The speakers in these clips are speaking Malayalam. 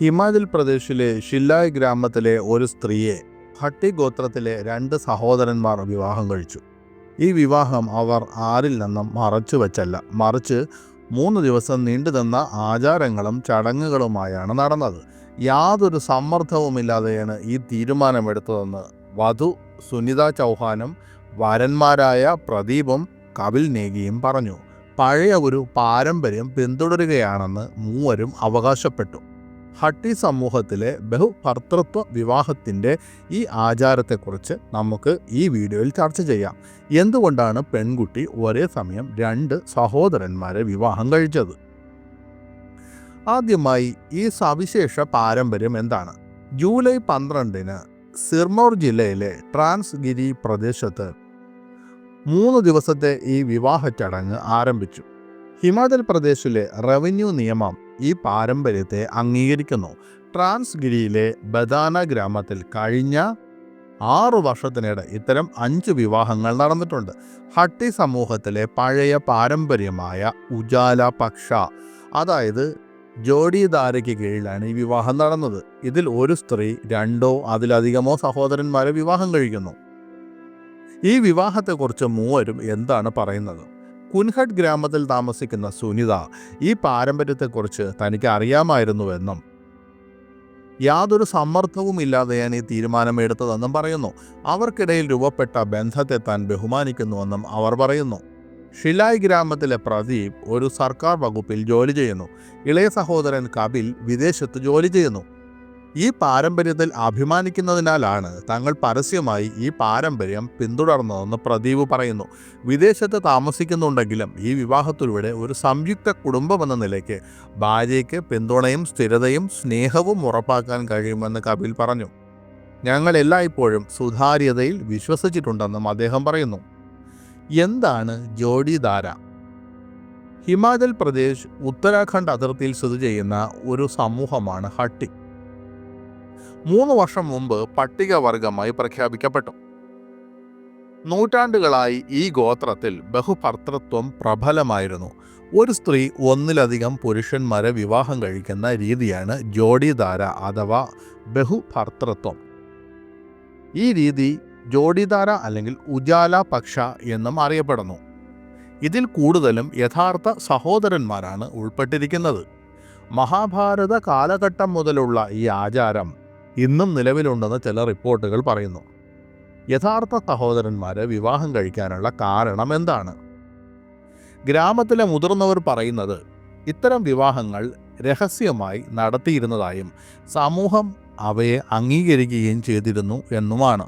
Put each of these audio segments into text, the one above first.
ഹിമാചൽ പ്രദേശിലെ ഷില്ലായ് ഗ്രാമത്തിലെ ഒരു സ്ത്രീയെ ഹട്ടി ഗോത്രത്തിലെ രണ്ട് സഹോദരന്മാർ വിവാഹം കഴിച്ചു. ഈ വിവാഹം അവർ ആരിൽ നിന്നും മറച്ചു വച്ചല്ല. മറിച്ച് മൂന്ന് ദിവസം നീണ്ടുനിന്ന ആചാരങ്ങളും ചടങ്ങുകളുമായാണ് നടന്നത്. യാതൊരു സമ്മർദ്ദവുമില്ലാതെയാണ് ഈ തീരുമാനമെടുത്തതെന്ന് വധു സുനിത ചൗഹാനും വരന്മാരായ പ്രദീപും കപിൽ നേഗിയും പറഞ്ഞു. പഴയ ഒരു പാരമ്പര്യം പിന്തുടരുകയാണെന്ന് മൂവരും അവകാശപ്പെട്ടു. ഹട്ടി സമൂഹത്തിലെ ബഹുഭർത്തൃത്വ വിവാഹത്തിന്റെ ഈ ആചാരത്തെക്കുറിച്ച് നമുക്ക് ഈ വീഡിയോയിൽ ചർച്ച ചെയ്യാം. എന്തുകൊണ്ടാണ് പെൺകുട്ടി ഒരേ സമയം രണ്ട് സഹോദരന്മാരെ വിവാഹം കഴിച്ചത്? ആദ്യമായി ഈ സവിശേഷ പാരമ്പര്യം എന്താണ്? ജൂലൈ പന്ത്രണ്ടിന് സിർമോർ ജില്ലയിലെ ട്രാൻസ്ഗിരി പ്രദേശത്ത് മൂന്ന് ദിവസത്തെ ഈ വിവാഹ ചടങ്ങ് ആരംഭിച്ചു. ഹിമാചൽ പ്രദേശിലെ റവന്യൂ നിയമം ഈ പാരമ്പര്യത്തെ അംഗീകരിക്കുന്നു. ട്രാൻസ്ഗിരിയിലെ ബദാന ഗ്രാമത്തിൽ കഴിഞ്ഞ ആറു വർഷത്തിനിടെ ഇത്തരം അഞ്ച് വിവാഹങ്ങൾ നടന്നിട്ടുണ്ട്. ഹട്ടി സമൂഹത്തിലെ പഴയ പാരമ്പര്യമായ ഉജാല പക്ഷ അതായത് ജോഡിദാരയ്ക്ക് കീഴിലാണ് ഈ വിവാഹം നടന്നത്. ഇതിൽ ഒരു സ്ത്രീ രണ്ടോ അതിലധികമോ സഹോദരന്മാരെ വിവാഹം കഴിക്കുന്നു. ഈ വിവാഹത്തെക്കുറിച്ച് മൂവരും എന്താണ് പറയുന്നത്? കുൻഹഡ് ഗ്രാമത്തിൽ താമസിക്കുന്ന സുനിത ഈ പാരമ്പര്യത്തെക്കുറിച്ച് തനിക്ക് അറിയാമായിരുന്നുവെന്നും യാതൊരു സമ്മർദ്ദവും ഇല്ലാതെയാണ് ഈ തീരുമാനമെടുത്തതെന്നും പറയുന്നു. അവർക്കിടയിൽ രൂപപ്പെട്ട ബന്ധത്തെ താൻ ബഹുമാനിക്കുന്നുവെന്നും അവർ പറയുന്നു. ഷിലായ് ഗ്രാമത്തിലെ പ്രദീപ് ഒരു സർക്കാർ വകുപ്പിൽ ജോലി ചെയ്യുന്നു. ഇളയ സഹോദരൻ കപിൽ വിദേശത്ത് ജോലി ചെയ്യുന്നു. ഈ പാരമ്പര്യത്തിൽ അഭിമാനിക്കുന്നതിനാലാണ് തങ്ങൾ പരസ്യമായി ഈ പാരമ്പര്യം പിന്തുടർന്നതെന്ന് പ്രദീപ് പറയുന്നു. വിദേശത്ത് താമസിക്കുന്നുണ്ടെങ്കിലും ഈ വിവാഹത്തിലൂടെ ഒരു സംയുക്ത കുടുംബമെന്ന നിലയ്ക്ക് ഭാര്യയ്ക്ക് പിന്തുണയും സ്ഥിരതയും സ്നേഹവും ഉറപ്പാക്കാൻ കഴിയുമെന്ന് കപിൽ പറഞ്ഞു. ഞങ്ങൾ എല്ലായ്പ്പോഴും സുതാര്യതയിൽ വിശ്വസിച്ചിട്ടുണ്ടെന്നും അദ്ദേഹം പറയുന്നു. എന്താണ് ജോഡിധാര ഹിമാചൽ പ്രദേശ് ഉത്തരാഖണ്ഡ് അതിർത്തിയിൽ സ്ഥിതി ചെയ്യുന്ന ഒരു സമൂഹമാണ് ഹട്ടി. മൂന്ന് വർഷം മുമ്പ് പട്ടികവർഗമായി പ്രഖ്യാപിക്കപ്പെട്ടു. നൂറ്റാണ്ടുകളായി ഈ ഗോത്രത്തിൽ ബഹുഭർത്തൃത്വം പ്രബലമായിരുന്നു. ഒരു സ്ത്രീ ഒന്നിലധികം പുരുഷന്മാരെ വിവാഹം കഴിക്കുന്ന രീതിയാണ് ജോഡിധാര അഥവാ ബഹുഭർത്തൃത്വം ഈ രീതി ജോഡിധാര അല്ലെങ്കിൽ ഉജാല പക്ഷ എന്നും അറിയപ്പെടുന്നു. ഇതിൽ കൂടുതലും യഥാർത്ഥ സഹോദരന്മാരാണ് ഉൾപ്പെട്ടിരിക്കുന്നത്. മഹാഭാരത കാലഘട്ടം മുതലുള്ള ഈ ആചാരം ഇന്നും നിലവിലുണ്ടെന്ന് ചില റിപ്പോർട്ടുകൾ പറയുന്നു. യഥാർത്ഥ സഹോദരന്മാരെ വിവാഹം കഴിക്കാനുള്ള കാരണം എന്താണ്? ഗ്രാമത്തിലെ മുതിർന്നവർ പറയുന്നത് ഇത്തരം വിവാഹങ്ങൾ രഹസ്യമായി നടത്തിയിരുന്നതായും സമൂഹം അവയെ അംഗീകരിക്കുകയും ചെയ്തിരുന്നു എന്നുമാണ്.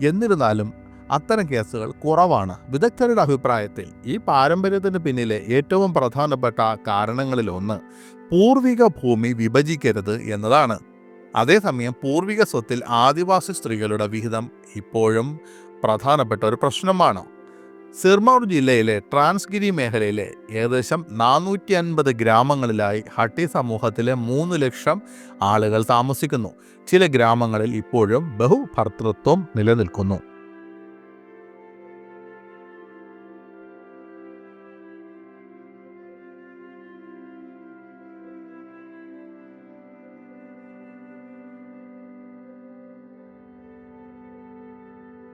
എന്നിരുന്നാലും അത്തരം കേസുകൾ കുറവാണ്. വിദഗ്ധരുടെ അഭിപ്രായത്തിൽ ഈ പാരമ്പര്യത്തിന് പിന്നിലെ ഏറ്റവും പ്രധാനപ്പെട്ട കാരണങ്ങളിലൊന്ന് പൂർവിക ഭൂമി വിഭജിക്കരുത് എന്നതാണ്. അതേസമയം പൂർവിക സ്വത്തിൽ ആദിവാസി സ്ത്രീകളുടെ വിഹിതം ഇപ്പോഴും പ്രധാനപ്പെട്ട ഒരു പ്രശ്നമാണ്. സിർമൗർ ജില്ലയിലെ ട്രാൻസ്ഗിരി മേഖലയിലെ ഏകദേശം നാനൂറ്റി അൻപത് ഗ്രാമങ്ങളിലായി ഹട്ടി സമൂഹത്തിലെ മൂന്ന് ലക്ഷം ആളുകൾ താമസിക്കുന്നു. ചില ഗ്രാമങ്ങളിൽ ഇപ്പോഴും ബഹുഭർത്തൃത്വം നിലനിൽക്കുന്നു.